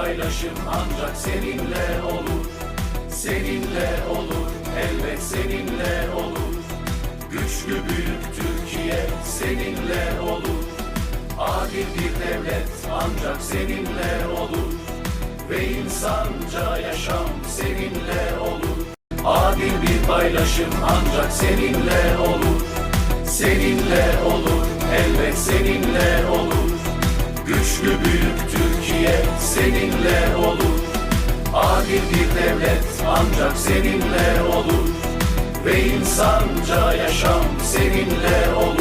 paylaşım ancak seninle olur. Seninle olur, elbet seninle olur. Güçlü büyük Türkiye seninle olur. Adil bir devlet ancak seninle olur. Ve insanca yaşam seninle olur. Adil bir paylaşım ancak seninle olur. Seninle olur, elbet seninle olur. Güçlü büyük Türkiye seninle olur. Adil bir devlet ancak seninle olur. Ve insanca yaşam seninle olur.